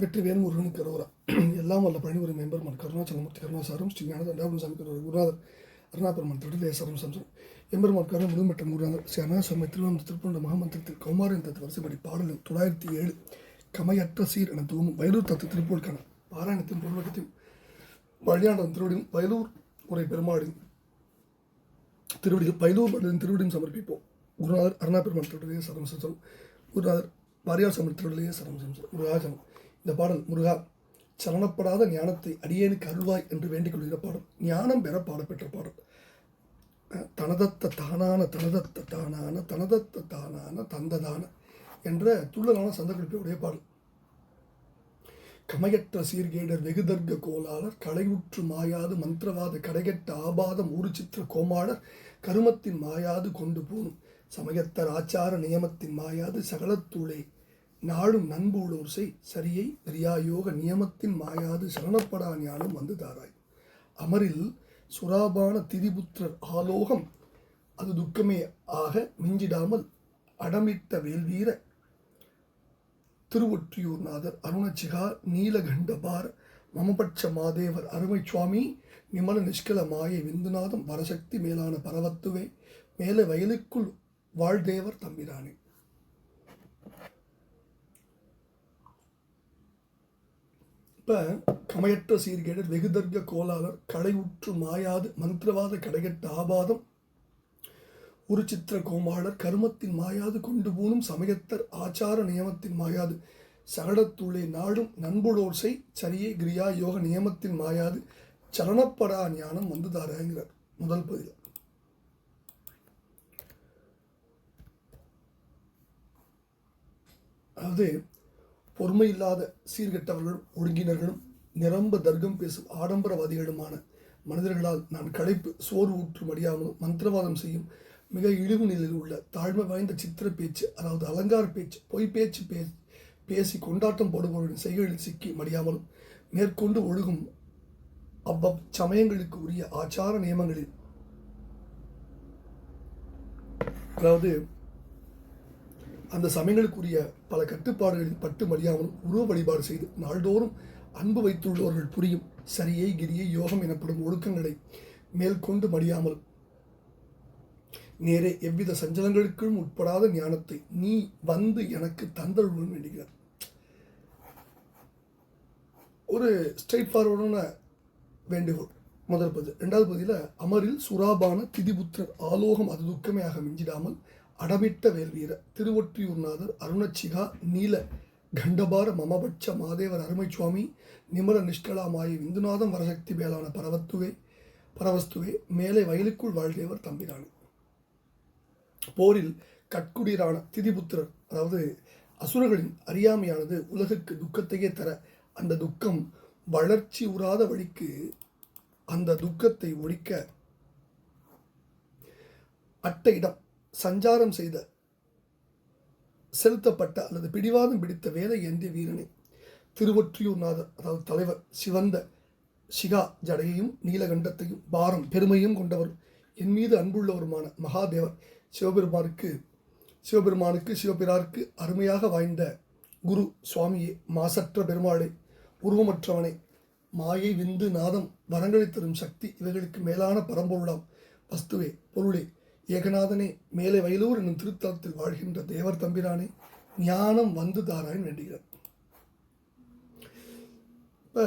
வெற்றி முருகன் கரோரா எல்லாம் வல்ல பழனிபுரி மெம்பர்மான் கருணாச்சலமூர்த்தி கருணாசாரம் ஸ்ரீ ஞான குருநாதர் அருணாபெருமான் திருடலேசரம் சம்சம் எம்பெருமான் கருண முழுமட்ட குருநாதர் ஸ்ரீ அருணாசரமை திருவாம திருப்பண்ட மகாமந்திரத்தில் கௌமாரின் தத்து வரிசைப்படி பாடலில் தொள்ளாயிரத்தி ஏழு கமையற்ற சீர் என தூவும் வயலூர் தத்து திருப்பூருக்கான பாராயணத்தின் பொருளகத்தையும் வழியாண்டன் திருவடியும் வயலூர் உரை பெருமாளின் திருவடியில் பைலூர் மண்டலின் திருவடியும் சமர்ப்பிப்போம். குருநாதர் அருணாபெருமன் பெருமாள் திருடலையே சரம் குருநாதர் பாரியார் சமர் திருடலையே சரம் குருராஜன் இந்த பாடல் முருகா சலனப்படாத ஞானத்தை அடியேனுக்கு அருள்வாய் என்று வேண்டிக் கொள்கிற பாடல் ஞானம் பெற பாடப்பெற்ற பாடல். தனதத்த தானான தனதத்த தானான தனதத்த தானான தந்ததான என்ற துள்ளலான சந்தகளிப்புடைய பாடல். கமையற்ற சீர்கேடர் வெகுதர்க்க கோலாளர் களைவுற்று மாயாது மந்திரவாத கடைகட்ட ஆபாதம் ஊரு சித்திர கோமாளர் கருமத்தின் மாயாது கொண்டு போனும். சமயத்தர் ஆச்சார நியமத்தின் மாயாது சகலத்துளே நாளும் நண்புள்ளோர் செய் சரியை ரியாயோக நியமத்தின் மாயாது சரணப்படா ஞானம் வந்து தாராய். அமரில் சுராபான திதிபுத்திரர் ஆலோகம் அது துக்கமே ஆக மிஞ்சிடாமல் அடமிட்ட வேல்வீர திருவொற்றியூர்நாதர் அருணச்சிகா நீலகண்டபார் மமபட்ச மாதேவர் அருமை சுவாமி நிமல நிஷ்கல மாயை விந்துநாதம் வரசக்தி மேலான பரவத்துவே மேலே வயலுக்குள் வாழ்தேவர் தம்பிரானே. இப்போ கமையற்ற சீர்கேடர் வெகுதர்க்க கோலாளர் உற்று மாயாது மந்திரவாத கடைகட்ட ஆபாதம். ஒரு சித்திர கோமாளர் கருமத்தின் மாயாது கொண்டு போனும் சமயத்தர் ஆச்சார நியமத்தின் மாயாது. சகடத்துள்ளே நாடும் நண்புளோர்சை சரியே கிரியா யோக நியமத்தின் மாயாது. சலனப்படா ஞானம் வந்துதாரங்கிறார் முதல் பதில் அதாவது பொறுமை இல்லாத சீர்கெட்டவர்களும் ஒழுங்கினர்களும் நிரம்ப தர்க்கம் பேசும் ஆடம்பரவாதிகளுமான மனிதர்களால் நான் களைப்பு சோறு ஊற்று மடியாமலும் மந்திரவாதம் செய்யும் மிக இழிவு நிலையில் உள்ள தாழ்மை வாய்ந்த சித்திர பேச்சு அதாவது அலங்கார பேச்சு பொய் பேச்சு பே பேசி கொண்டாட்டம் போடுபவர்களின் செய்களில் சிக்கி மடியாமலும் மேற்கொண்டு ஒழுகும் அவ்வப் சமயங்களுக்கு உரிய ஆச்சார நியமங்களில் அதாவது அந்த சமயங்களுக்குரிய பல கட்டுப்பாடுகளில் பட்டு மடியாமலும் உருவ வழிபாடு செய்து நாள்தோறும் அன்பு வைத்துள்ளவர்கள் புரியும் சரியை கிரியை யோகம் எனப்படும் ஒழுக்கங்களை மேற்கொண்டு மடியாமல். நேரே எவ்வித சஞ்சலங்களுக்கும் உட்படாத ஞானத்தை நீ வந்து எனக்கு தந்தருடன் வேண்டுகிறார் ஒரு ஸ்ட்ரெயிட் ஃபார்வர்டான வேண்டுகோள். முதல் பகுதி ரெண்டாவது பகுதியில் அமரில் சுறாபான திதிபுத்திரர் ஆலோகம் அது துக்கமே ஆக மிஞ்சிடாமல் அடமிட்ட வேல்வீர திருவொற்றியூர்நாதர் அருணச்சிகா நீல கண்டபார மமபட்ச மாதேவர் அருமை சுவாமி நிமல நிஷ்கலாமாயி விந்துநாதம் வரசக்தி மேலான பரவத்துவே பரவஸ்துவே மேலே வயலுக்குள் வாழ்தேவர் தம்பிராணி. போரில் கட்குடிரான திதிபுத்திரர் அதாவது அசுரர்களின் அறியாமையானது உலகுக்கு துக்கத்தையே தர அந்த துக்கம் வளர்ச்சி உறாத வழிக்கு அந்த துக்கத்தை ஒழிக்க அட்ட இடம் சஞ்சாரம் செய்த செலுத்தப்பட்ட அல்லது பிடிவாதம் பிடித்த வேலை ஏந்திய வீரனை திருவொற்றியூர்நாதர் அதாவது தலைவர் சிவந்த சிகா ஜடையையும் நீலகண்டத்தையும் பாரம் பெருமையும் கொண்டவரும் என் மீது அன்புள்ளவருமான மகாதேவர் சிவபெருமானுக்கு சிவபெருமானுக்கு சிவபிராருக்கு அருமையாக வாய்ந்த குரு சுவாமியே மாசற்ற பெருமாளே உருவமற்றவனை மாயை விந்து நாதம் வரங்களை தரும் சக்தி இவைகளுக்கு மேலான பரம்பொருளாம். வஸ்துவே பொருளே ஏகநாதனே மேலே வயலூர் என்னும் திருத்தலத்தில் வாழ்கின்ற தேவர் தம்பிரானே ஞானம் வந்து தாராயன் வேண்டுகிறார். இப்போ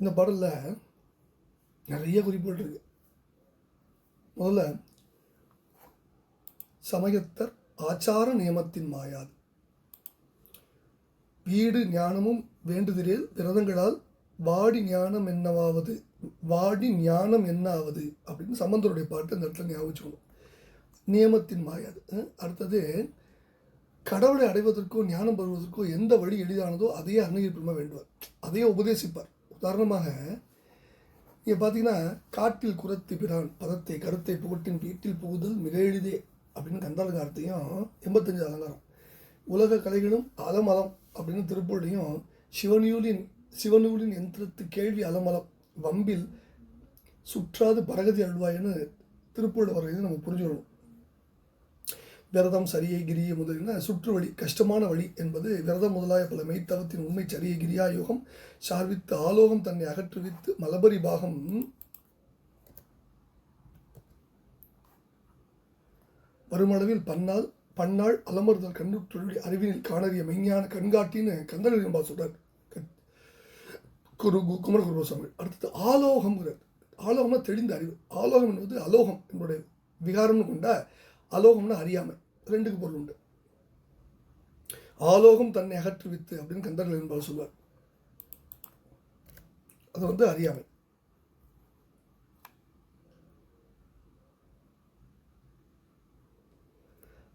இந்த பாடலில் நிறைய குறிப்புகள் இருக்கு. முதல்ல சமயத்தர் ஆச்சார நியமத்தின் மாயாது. வீடு ஞானமும் வேண்டுதிரேல் விரதங்களால் வாடி ஞானம் என்னவாவது வாடி ஞானம் என்ன ஆவது அப்படின்னு சம்பந்தருடைய பாட்டு அந்த இடத்துல ஞாபகம் நியமத்தின் மாயாது அடுத்தது கடவுளை அடைவதற்கோ ஞானம் பெறுவதற்கோ எந்த வழி எளிதானதோ அதையே அருணகிரி வேண்டுவார். அதையே உபதேசிப்பார். உதாரணமாக நீங்கள் பார்த்தீங்கன்னா காட்டில் குரத்தி பிரான் பதத்தை கருத்தை புகட்டின் வீட்டில் புகுதல் மிக எளிதே அப்படின்னு கந்தாலங்காரத்தையும் எண்பத்தஞ்சு அலங்காரம். உலக கலைகளும் அலமலம் அப்படின்னு திருப்பூர்லையும் சிவனூலின் சிவனூலின் எந்திரத்து கேள்வி அலமலம் வம்பில் சுற்றாது பரகதி அழ்வாய்னு திருப்பூரில் வர்றது நம்ம புரிஞ்சுக்கணும். விரதம் சரியை கிரிய முதலின சுற்று வழி கஷ்டமான வழி என்பது விரதம் முதலாய பல மெய்த்தவத்தின் உண்மை சரியை கிரியா யோகம் சார்வித்து ஆலோகம் தன்னை அகற்றுவித்து மலபரி பாகம். வருமளவில் பன்னால் பன்னாள் அலமர்தல் கண்ணுற்றொழி அறிவினில் காணறிய மெய்ஞான கண்காட்டின்னு கந்தளின்பா சொல்கிறார் குரு கு- குமரகுரு சுவாமி அடுத்தது ஆலோகம்ங்கிறார் ஆலோகம்னா தெளிந்த அறிவு. ஆலோகம் என்பது அலோகம் என்னுடைய விகாரம்னு கொண்ட அலோகம்னா அறியாமை. ரெண்டுக்கு பொருள் உண்டு. ஆலோகம் தன்னை அகற்றுவித்து அப்படின்னு கந்தர்கள் என்பார் சொல்வார். அது வந்து அறியாமை.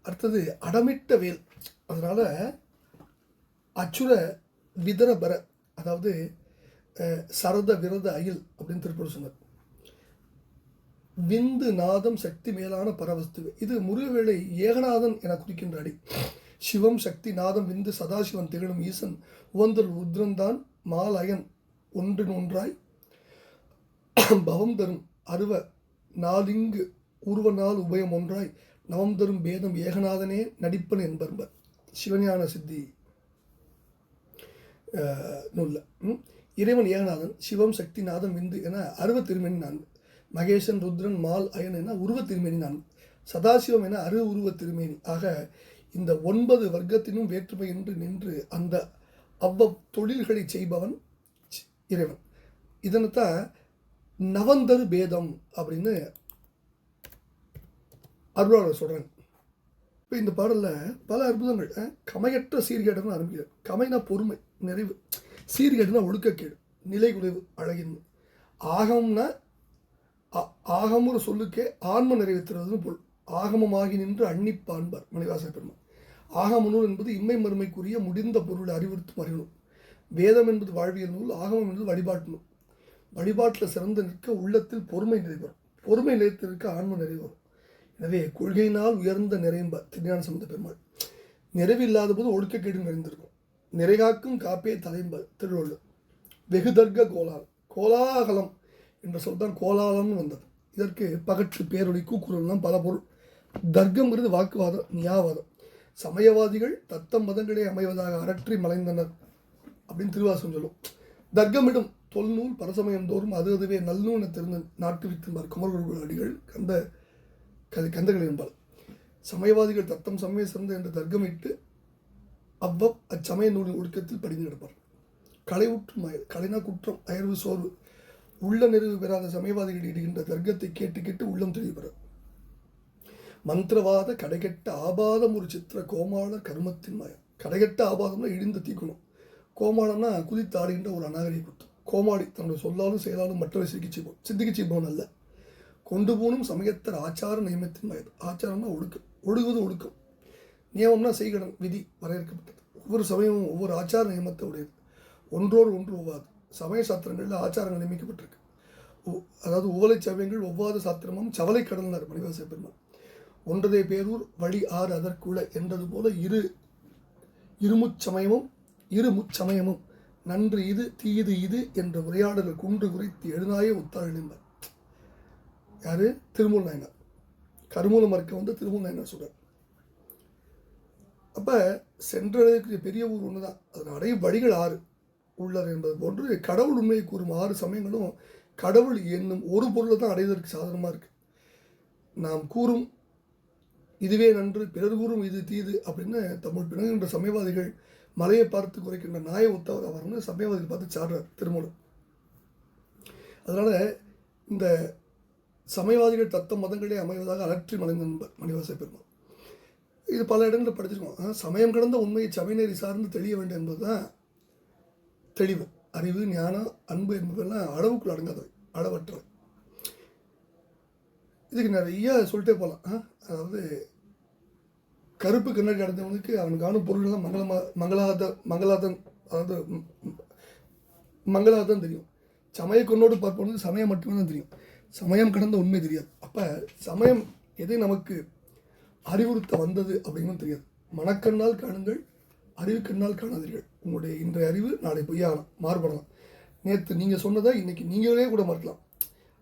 அடுத்தது அடமிட்ட வேல். அதனால் அச்சுர விதரபர. அதாவது சரத விரத அயில் அப்படின்னு திருப்பூர் சொன்னார். விந்து நாதம் சக்தி மேலான பரவஸ்து இது முருகவேளை ஏகநாதன் என குறிக்கின்ற அடி. சிவம் சக்தி நாதம் விந்து சதாசிவன் திகழும் ஈசன். உவந்தர் உத்ரந்தான் மாலயன் ஒன்றின் ஒன்றாய். பவம் தரும் அருவ நாலிங்கு உருவ நாள் உபயம் ஒன்றாய். நவம் தரும் பேதம் ஏகநாதனே நடிப்பன் என்பர். சிவஞான சித்தி நூல்ல. இறைவன் ஏகநாதன் சிவம் சக்தி நாதம் விந்து என அருவ திருமணி நான்கு மகேசன் ருத்ரன் மால் அயன் என உருவ திருமேனி நான்கு சதாசிவம் என அரு உருவ திருமேனி. ஆக இந்த ஒன்பது வர்க்கத்தினும் வேற்றுமை என்று நின்று அந்த அவ்வ தொழில்களை செய்பவன் இறைவன். இதனைத்தான் நவந்தரு பேதம் அப்படின்னு அருளாளர் சொல்கிறாங்க இப்போ இந்த பாடலில் பல அற்புதங்கள் கமையற்ற சீர்கேடுன்னு ஆரம்பிக்கிறார் கமைனா பொறுமை நிறைவு. சீர்கேடுனா ஒழுக்கக்கேடு நிலை குறைவு அழகின்மை. ஆகம்னா ஆ- ஆகமுற சொல்லுக்கே ஆன்ம நிறைவேற்றுறதுன்னு பொருள். ஆகமமாகி நின்று அன்னிப்பான்பார் மணிவாச பெருமான். ஆகம நூல் என்பது இம்மை மறுமைக்குரிய முடிந்த பொருளை அறிவுறுத்தும் அறிநூல் வேதம் என்பது வாழ்வியல் நூல் ஆகமம் என்பது வழிபாட்டு நூல். வழிபாட்டில் சிறந்து நிற்க உள்ளத்தில் பொறுமை நிறைவரும் பொறுமை நிலைத்து ஆன்ம நிறைவு வரும் எனவே கொள்கையினால் உயர்ந்த நிறைம்ப திருஞான சம்பந்த பெருமாள். நிறைவில்லாத போது ஒழுக்கக்கேடு நிறைந்திருக்கும். நிறைகாக்கும் காப்பே தலைம்ப திருவள்ளுவர் வெகுதர்க்க கோலால் கோலாகலம் என்ற சொல் தான் கோலாலம்னு வந்தது. இதற்கு பகற்று பேரொழி கூக்குரல்லாம் பல பொருள். தர்க்கங்கிறது வாக்குவாதம் நியாவாதம் சமயவாதிகள் தத்தம் மதங்களே அமைவதாக அரற்றி மலைந்தனர் அப்படின்னு திருவாசம் சொல்லும். தர்க்கமிடும் தொல்நூல் பரசமயம் தோறும் அது அதுவே நல்லூன திறந்து நாட்டு வித்திருந்தார் குமரகுரு அடிகள் கந்த கதை கந்தகள் என்பார் சமயவாதிகள் தத்தம் சமய சிறந்த என்று தர்க்கமிட்டு அவ்வப் அச்சமய நூலின் ஒழுக்கத்தில் படிந்து கிடப்பார். கலைவுற்றும் அயல் கலைனா குற்றம் அயர்வு சோர்வு உள்ள நிறைவு பெறாத சமயவாதிகள் இடுகின்ற தர்க்கத்தை கேட்டு கேட்டு உள்ளம் தெளிவுபெற மந்திரவாத கடைகெட்ட ஆபாதம் ஒரு சித்திர கோமாள கருமத்தின் மயம் கடைகெட்ட ஆபாதம்னா இடிந்த தீக்கணும். கோமாளம்னா குதித்து ஆடுகின்ற ஒரு அநாகரிக குற்றம். கோமாளி தன்னுடைய சொல்லாலும் செயலாலும் மற்றவரை சிகிச்சை செய்வோம் சிந்திக்கச் செய்வோம் அல்ல. கொண்டு போனும் சமயத்தர் ஆச்சார நியமத்தின் வயது ஆச்சாரம்னா ஒழுக்கம் ஒழுகுவது ஒழுக்கம் நியமம்னா செய்கடன் விதி வரையறுக்கப்பட்டது. ஒவ்வொரு சமயமும் ஒவ்வொரு ஆச்சார நியமத்தை உடையது ஒன்றோடு ஒன்று ஒவ்வாது. சமய சாத்திரங்களில் ஆச்சாரங்கள் நியமிக்கப்பட்டிருக்கு. ஒ- அதாவது ஓலை சமயங்கள் ஒவ்வாத சாத்திரமும் சவலை கடலினார் மணிவாச பெருமாள் ஒன்றதே பேரூர் வழி ஆறு அதற்குள்ள என்றது போல இரு இருமுச்சமயமும் இரு முச்சமயமும் நன்று இது தீது இது என்ற உரையாடல் குன்று குறித்து எழுநாயே உத்தாள் எழுந்தார் யாரு? திருமூல் நாயனார். கருமூல மறுக்க வந்து திருமூல் நாயனார் சொல்கிறார் அப்போ சென்றடையக்கூடிய பெரிய ஊர் ஒன்று தான் அதன் அடையும் வழிகள் ஆறு உள்ளது என்பது போன்று கடவுள் உண்மையை கூறும் ஆறு சமயங்களும் கடவுள் என்னும் ஒரு பொருளை தான் அடைவதற்கு சாதனமாக இருக்குது நாம் கூறும் இதுவே நன்று பிறர் கூறும் இது தீது அப்படின்னு தமிழ் பிணங்குகின்ற சமயவாதிகள் மலையை பார்த்து குறைக்கின்ற நாய ஒத்தவர் அவர்னு சமயவாதிகள் பார்த்து சாடுறார் திருமூலம் அதனால் இந்த சமயவாதிகள் தத்த மதங்களே அமைவதாக அலற்றி மலைந்த நண்பர் மணிவாச பெருமாள். இது பல இடங்களில் படிச்சிருக்கோம். சமயம் கடந்த உண்மையை சபைநெறி சார்ந்து தெளிய வேண்டும் என்பதுதான் தெளிவு. அறிவு ஞானம் அன்பு என்பதெல்லாம் அளவுக்குள் அடங்காதவை அளவற்றவை. இதுக்கு நிறைய சொல்லிட்டே போகலாம். ஆ? அதாவது கருப்பு கண்ணாடி அடைந்தவனுக்கு அவன் காணும் பொருள்லாம் மங்களமாக மங்களாத மங்களாதன் அதாவது மங்களாக தான் தெரியும். சமய கொண்டோடு பார்ப்பவனுக்கு சமயம் மட்டுமே தான் தெரியும். சமயம் கடந்த உண்மை தெரியாது. அப்போ சமயம் எது நமக்கு அறிவுறுத்த வந்தது அப்படின்னு தெரியாது. மனக்கண்ணால் காணுங்கள் அறிவு கண்ணால் காணாதீர்கள். உங்களுடைய இன்றைய அறிவு நாளை பொய்யாகலாம் மாறுபடலாம். நேற்று நீங்கள் சொன்னதை இன்றைக்கி நீங்களே கூட மறக்கலாம்.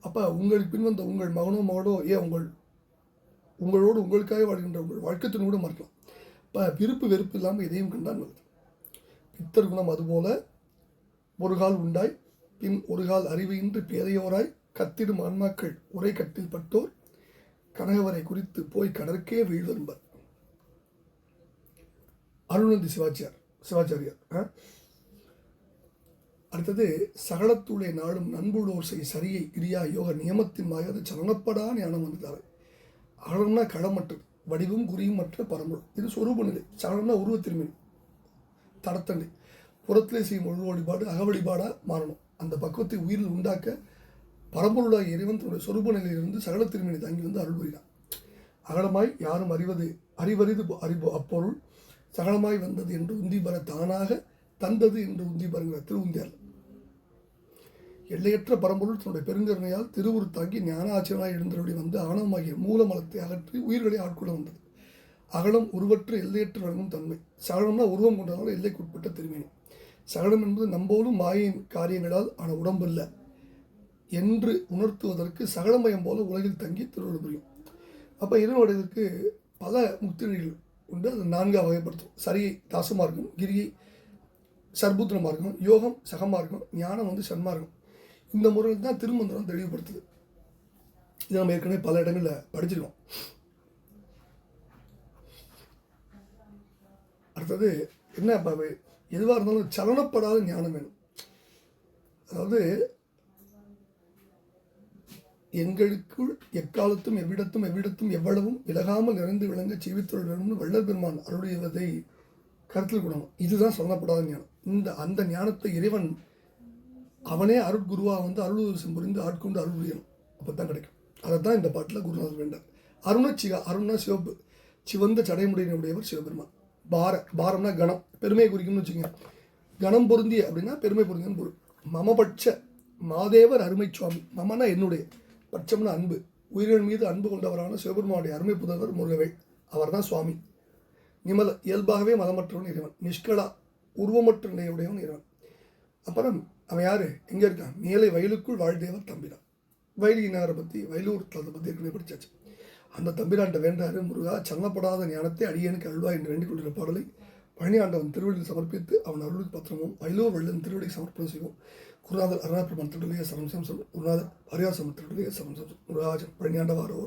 அப்போ உங்களுக்கு பின்வந்த உங்கள் மகனோ மகளோ ஏன் உங்கள் உங்களோடு உங்களுக்காக வாழ்கின்ற உங்கள் வழக்கத்தின் கூட மறக்கலாம். இப்போ விருப்பு வெறுப்பு இல்லாமல் எதையும் கண்டால் நல்லது. பித்தர் குணம் அதுபோல ஒரு கால் உண்டாய் பின் ஒரு கால் இன்று பேதையோராய் கத்திடும் ஆன்மாக்கள் உரை கட்டில் பட்டோர் கனகவரை குறித்து போய் கடற்கே வீழ்வென்பர் அருணந்தி சிவாச்சியார் சிவாச்சாரியார் அடுத்தது சகலத்துள்ளே நாடும் நண்புள்ளோர் செய் சரியை கிரியா யோக நியமத்தின் மாயாது சலனப்படா ஞானம் வந்துட்டார். அகலம்னா களமற்றது வடிவும் குறியும் மற்ற பரம்பொருள். இது சொரூப நிலை சகலம்னா உருவத்திருமீன் தடத்தண்டை. புறத்திலே செய்யும் ஒழு வழிபாடு அக வழிபாடாக மாறணும். அந்த பக்குவத்தை உயிரில் உண்டாக்க பரம்பொருளாக இறைவன் தன்னுடைய சொரூப நிலையிலிருந்து சகல திருமணி தங்கி வந்து அருள் புரிகிறான். அகலமாய் யாரும் அறிவது அறிவறிது அறிவு அப்பொருள். சகலமாய் வந்தது என்று உந்தி பெற தானாக தந்தது என்று உந்தி பெறுகிற திருவுந்தியார். எல்லையற்ற பரம்பொருள் தன்னுடைய பெருங்கருணையால் திருவுரு தாங்கி ஞானாச்சரனாய் எழுந்தருளி வந்து ஆணவமாகிய மூலமலத்தை அகற்றி உயிர்களை ஆட்கொள்ள வந்தது. அகலம் உருவற்ற எல்லையற்ற வழங்கும் தன்மை. சகலம்னா உருவம் கொண்டதால் எல்லைக்குட்பட்ட திருமேனி. சகலம் என்பது நம்போலும் மாயின் காரியங்களால் ஆன இல்லை என்று உணர்த்துவதற்கு சகலமயம் போல உலகில் தங்கி திருவள்ளுவர் புரியும். அப்போ இறைவனுடையதற்கு பல முத்திரைகள் உண்டு. அது நான்காக வகைப்படுத்தும். சரியை தாசமார்க்கம் கிரியை சர்புத்திர மார்க்கம் யோகம் சகமார்க்கம் ஞானம் வந்து சன்மார்க்கம். இந்த முறையில் தான் திருமந்திரம் தெளிவுபடுத்துது. இது நம்ம ஏற்கனவே பல இடங்களில் படிச்சிருக்கோம். அடுத்தது என்ன எதுவாக இருந்தாலும் சலனப்படாத ஞானம் வேணும். அதாவது எங்களுக்குள் எக்காலத்தும் எவ்விடத்தும் எவ்விடத்தும் எவ்வளவும் விலகாமல் நிறைந்து விளங்க ஜீவித்தொழில் வேணும்னு வள்ளல் பெருமான் அருடையவதை கருத்தில் கொள்ளணும். இதுதான் சொல்லப்படாத ஞானம். இந்த அந்த ஞானத்தை இறைவன் அவனே அருட்குருவாக வந்து அருள்வரிசம் புரிந்து ஆட்கொண்டு அருள் புரியணும் அப்போ தான் கிடைக்கும். அதை தான் இந்த பாட்டில் குருநாதர் வேண்டார். அருண சிவா அருணா சிவப்பு சிவந்த சடைமுடையினுடையவர் சிவபெருமான். பார பாரம்னா கணம் பெருமையை குறிக்கும்னு வச்சுக்கோங்க. கணம் பொருந்திய அப்படின்னா பெருமை பொருந்தியன்னு பொருள். மமபட்ச மாதேவர் அருமை சுவாமி. மமனா என்னுடைய. பட்சம்னு அன்பு. உயிரின் மீது அன்பு கொண்டவரான சிவபெருமானுடைய அருமை புதல்வர் முருகவேல் அவர்தான் சுவாமி. நிமல இயல்பாகவே மதமற்றவன் இறைவன். நிஷ்கலா உருவமற்ற நிலையுடையவன் இறைவன். அப்புறம் அவன் யாரு? எங்கே இருக்கான்? மேலே வயலுக்குள் வாழ்தேவர் தம்பிரான் வயலினாரை பற்றி வயலூர் தளத்தை பற்றி ஏற்கனவே படித்தாச்சு அந்த தம்பிரான்ட்ட வேண்டாரு முருகா சங்கப்படாத ஞானத்தை அடியனுக்கு அல்வா என்று வேண்டிக் கொள்கிற பாடலை பழனி ஆண்டவன் திருவடியில் சமர்ப்பித்து அவன் அருளுக்கு பத்திரமும் வயலூர் வெள்ளன் திருவள்ளி சமர்ப்பணம் செய்வோம். குருநாதர் அருணாபிரமன் திருடைய சரம்சம் குருநாதர் அரியாசம் திருடைய சரம்சம் குருராஜன் முருகாஜன் பழனி ஆண்டவாரோ